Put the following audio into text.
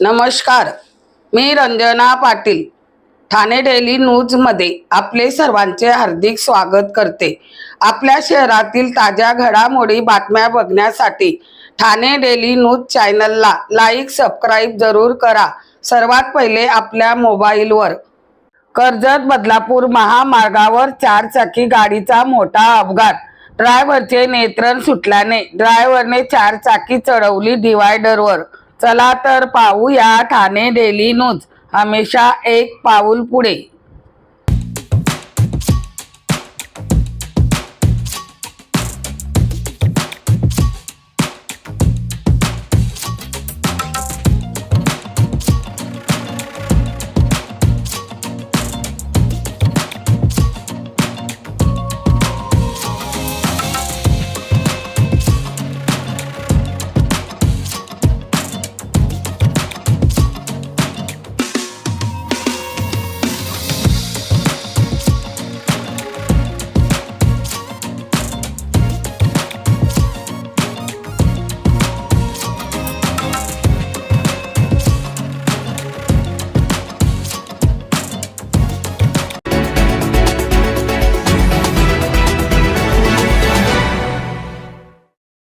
नमस्कार. मी रंजना पाटील. ठाणे डेली न्यूजमध्ये आपले सर्वांचे हार्दिक स्वागत करते. आपल्या शहरातील ताज्या घडामोडी बातम्या बघण्यासाठी ठाणे डेली न्यूज चॅनलला लाईक सबस्क्राईब जरूर करा. सर्वात पहिले आपल्या मोबाईलवर. कर्जत बदलापूर महामार्गावर चारचाकी गाडीचा मोठा अपघात. ड्रायव्हरचे नेत्रण सुटल्याने ड्रायव्हरने चारचाकी चढवली डिवायडरवर चला तर पाहूया ठाणे डेली न्यूज. हमेशा एक पाऊल पुढे.